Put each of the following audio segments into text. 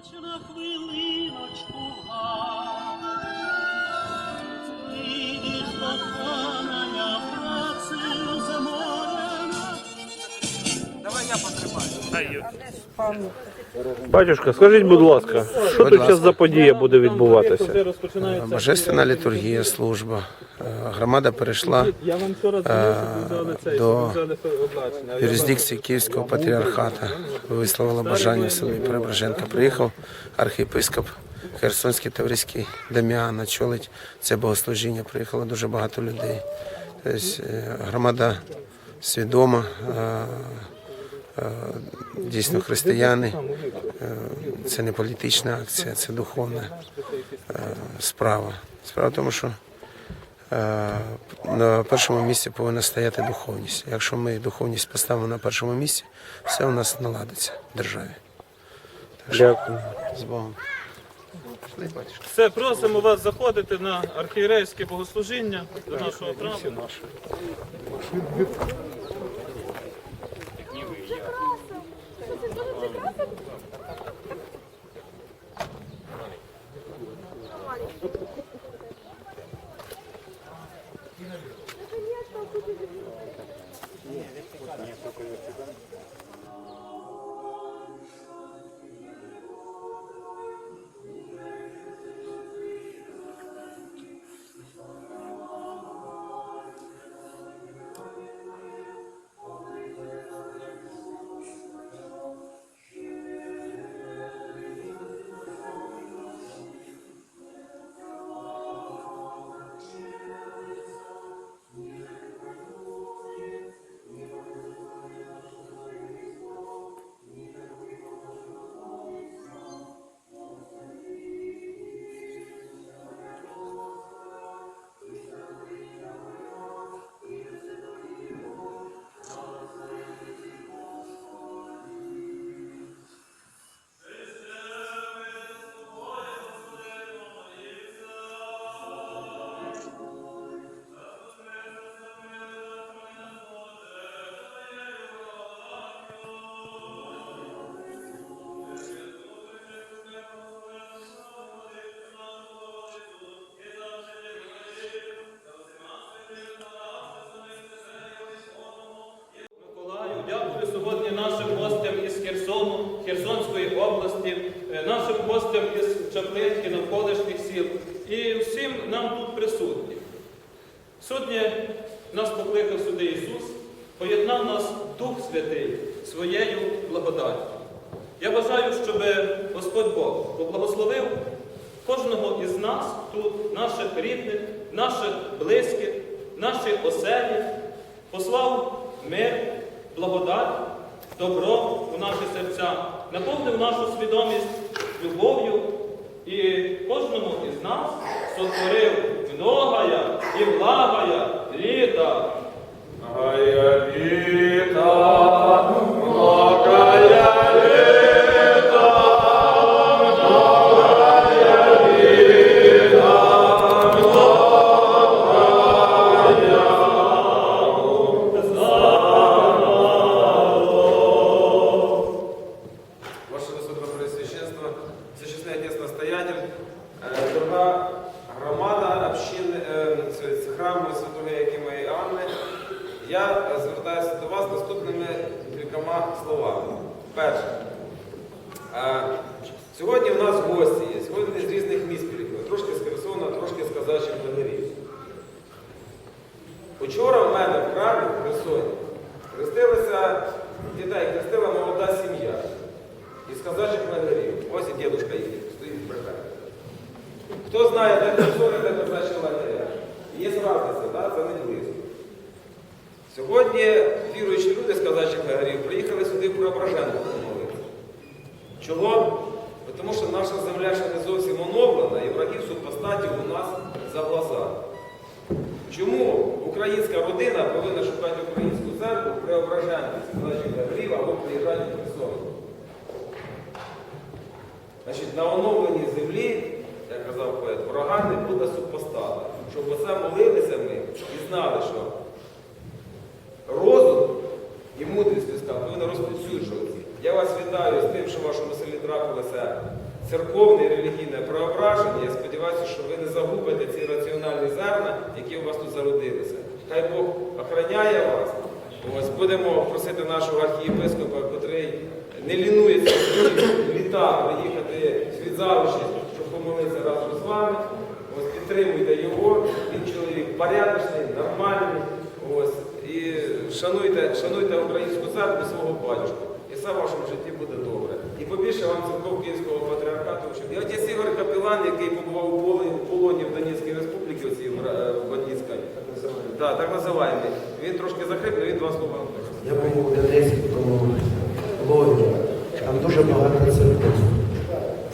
Хоч на хвилиночку Батюшка, скажіть, будь ласка, що тут зараз за подія буде відбуватися? Божественна літургія, служба. Е, Громада перейшла е, до юрисдикції Київського патріархату. Висловила бажання селі Преображенка. Приїхав архієпископ Херсонський Таврійський Даміан очолить це богослужіння. Приїхало дуже багато людей. Тобто е, громада свідома. е, Дійсно, християни, Е, це не політична акція, це духовна е, справа. Справа в тому, що е, на першому місці повинна стояти духовність. Якщо ми духовність поставимо на першому місці, все у нас наладиться в державі. Так що Дякую. з Богом. Все, просимо вас заходити на архієрейське богослужіння до нашого храму. Сьогодні нас покликав сюди Ісус, поєднав нас Дух Святий своєю благодаттю. Я бажаю, щоб Господь Бог поблагословив кожного із нас тут, наших рідних, наших близьких, наші оселі, послав мир, благодать, добро у наші серця, наповнив нашу свідомість любов'ю і кожному із нас сотворив многая и благая літа. Многая літа, кількома словами. Перше. Сьогодні в нас гості є, сьогодні з різних міст приїхали, трошки з Херсона, трошки з казачих Бенерів. Учора в мене в храмі в Херсоні хрестилися дітей, хрестила молода сім'я. Із казачих лагерів. Ось і дідушка їхній, стоїть брехає. Хто знає, де Херсон, і де казачі лагеря? Є разниця, да? це не близько. Сьогодні віруючі люди з казачих лагерів приїхали сюди в Преображенку. Чого? Тому що наша земля ще не зовсім оновлена і врагів супостатів у нас за глаза. Чому українська родина повинна шукати українську церкву в Преображенці, з казачих лагерів або приїжджати в Херсон? Значить, на оновленій землі, як казав поет, ворога не буде супостата. Щоб оце молилися ми і знали, що розум і мудрість людська повинна розповсюджуватися. Я вас вітаю з тим, що в вашому селі трапилася церковне і релігійне преображення. Я сподіваюся, що ви не загубите ці раціональні зерна, які у вас тут зародилися. Хай Бог охороняє вас. Ось будемо просити нашого архієпископа, котрий не лінується літа приїхати в Свідзавичі, щоб помолитися разом з вами. Ось підтримуйте його. Він чоловік порядочний, нормальний. Ось і шануйте, шануйте українську церкву свого батюшку. І все в вашому житті буде добре. І побільше вам церков Київського патріархату. І отець Ігор Капілан, який побував у полоні, в полоні в Донецькій республіці, оцій в Ра- Бандитській. Так, так називаємо. Він трошки захрипне, він два слова. Я був у Донецькому логі, там дуже багато церков,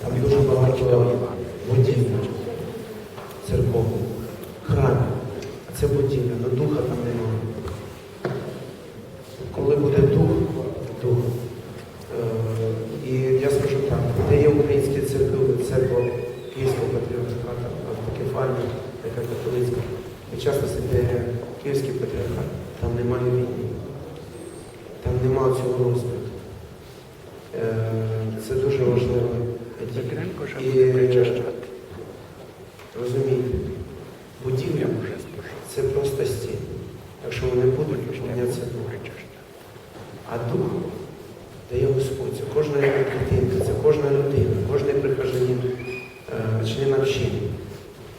там дуже багато будівель церков, храмів. Це будівля, але духа там немає. Коли буде дух. Е, і я скажу так, де є українські церкви, церква Київського патріархату, автокефальна, яка католицька, і в Київський патріархат, там немає війни. Там нема цього розквіту. Е, Це дуже важливо. І розумієте, будівля це просто стіни. Якщо вони будуть, мінятися дух. А дух дає Господь. Це кожна дитинка, це кожна людина, кожен прихожанин, е, член общини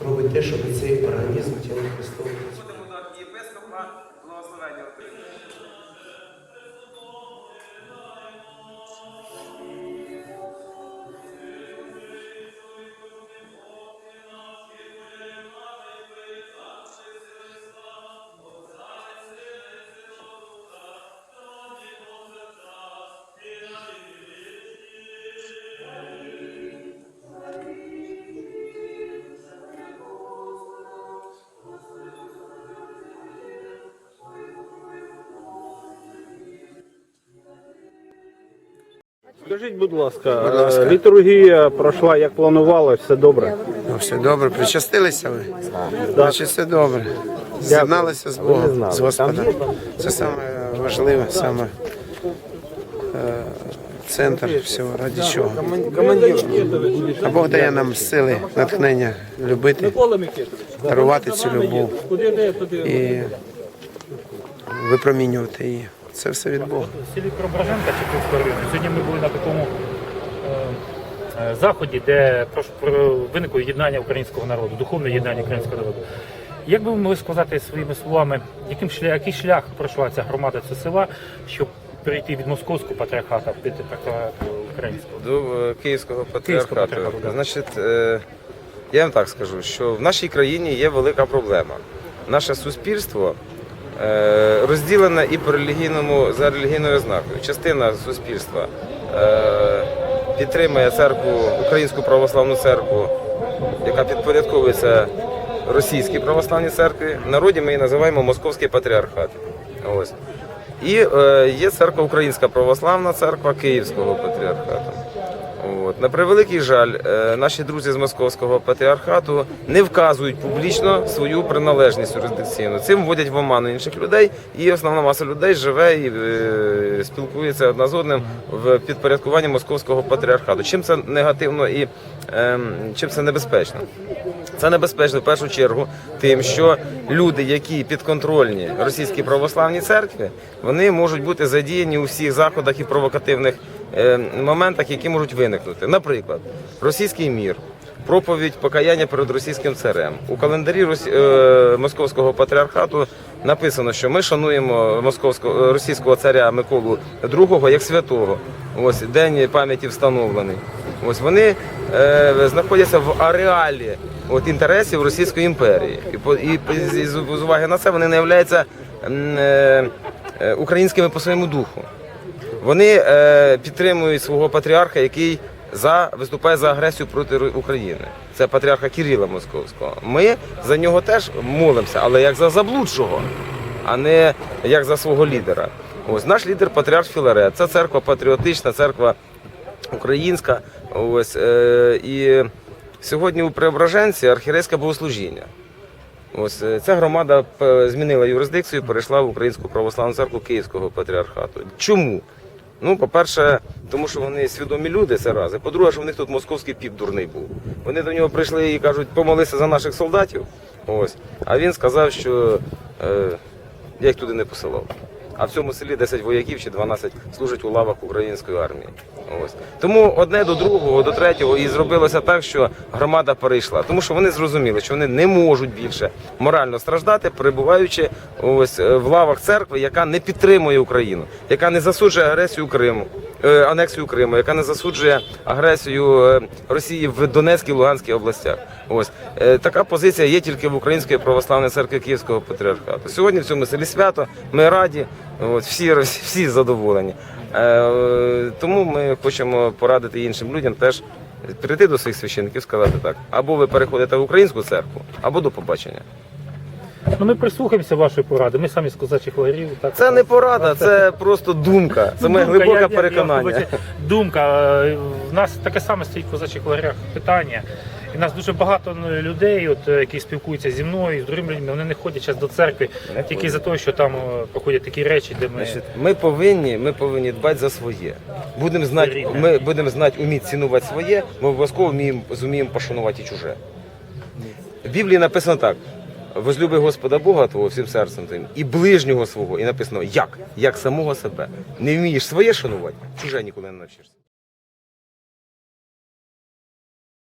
робить те, щоб цей організм тіла Христова. Скажіть, будь ласка, Будь ласка. е, літургія пройшла як планувалось, все добре. Ну, все добре, причастилися ви? Значить, все добре. З'єдналися з Богом, з Господом. Це саме важливе, саме е, центр всього, раді чого. А Бог дає нам сили, натхнення любити, дарувати цю любов і випромінювати її. Це все від Бога. В селі Преображенка Чепівського району. Сьогодні ми були на такому е, е, заході, де про- виникло єднання українського народу, духовне єднання українського народу. Як би ви могли сказати своїми словами, яким шлях, який шлях пройшла ця громада цього села, щоб перейти від московського патріархату під патріархат українського? до е, Київського Київського патріархату. патріархату, да. Значить, е, я вам так скажу, що в нашій країні є велика проблема. Наше суспільство е, розділене і по релігійному за релігійною ознакою. Частина суспільства е, підтримує церкву, українську православну церкву, яка підпорядковується російській православній церкві. В народі ми її називаємо Московський патріархат. Ось. І е, є церква Українська православна церква Київського патріархату. От. На превеликий жаль, е, наші друзі з Московського патріархату не вказують публічно свою приналежність юрисдикційну. Цим вводять в оману інших людей, і основна маса людей живе і е, спілкується одна з одним в підпорядкуванні Московського патріархату. Чим це негативно і ем, чим це небезпечно? Це небезпечно в першу чергу тим, що люди, які підконтрольні російській православній церкві, вони можуть бути задіяні у всіх заходах і провокативних моментах, які можуть виникнути. Наприклад, російський мір. Проповідь покаяння перед російським царем у календарі е, Московського патріархату написано, що ми шануємо московського е, російського царя Миколу II як святого. Ось день пам'яті встановлений. Ось вони е, знаходяться в ареалі от, інтересів Російської імперії. І, по- і з, з- уваги на це вони не являються е, е, українськими по своєму духу. Вони е, підтримують свого патріарха, який за виступає за агресію проти України. Це патріарха Кирила Московського. Ми за нього теж молимося, але як за заблудшого, а не як за свого лідера. Ось наш лідер патріарх Філарет. Це церква патріотична, церква українська. Ось е, і сьогодні у Преображенці архірейське богослужіння. Ось е, ця громада е, змінила юрисдикцію, перейшла в Українську православну церкву Київського патріархату. Чому? Ну, по-перше, тому що вони свідомі люди, це раз. По-друге, що в них тут московський піп дурний був. Вони до нього прийшли і кажуть, помолися за наших солдатів. Ось. А він сказав, що е, я їх туди не посилав. А в цьому селі 10 вояків чи 12 служать у лавах української армії. Ось. Тому одне до другого, до третього і зробилося так, що громада перейшла. Тому що вони зрозуміли, що вони не можуть більше морально страждати, перебуваючи ось е, в лавах церкви, яка не підтримує Україну, яка не засуджує агресію Криму, анексію Криму, яка не засуджує агресію е, Росії в Донецькій Луганській областях. Ось Е, така позиція є тільки в Української православної церкви Київського патріархату. Сьогодні в цьому селі свято. Ми раді, от всі всі задоволені. Е, Тому ми хочемо порадити іншим людям теж прийти до своїх священників, сказати так: або ви переходите в українську церкву, або до побачення. Ну ми прислухаємося вашої поради. Ми самі з козачих лагерів. Так Це не порада, це просто думка. Це моє Думка, глибоке я- я- я переконання. вибачаю, Думка. Е, В нас таке саме стоїть в козачих лагерях питання. І нас дуже багато ну, людей, от, е, які спілкуються зі мною, з другими людьми, вони не ходять зараз до церкви Не тільки ходять. за те, що там е, проходять такі речі, де ми. Значить, ми повинні, ми повинні дбати за своє. Будемо знати, Рідне. ми будемо знати, вміти цінувати своє, ми обов'язково вміємо, зуміємо пошанувати і чуже. В Біблії написано так: возлюби Господа Бога твого всім серцем твоїм і ближнього свого. І написано як? Як самого себе. Не вмієш своє шанувати, чуже ніколи не навчишся.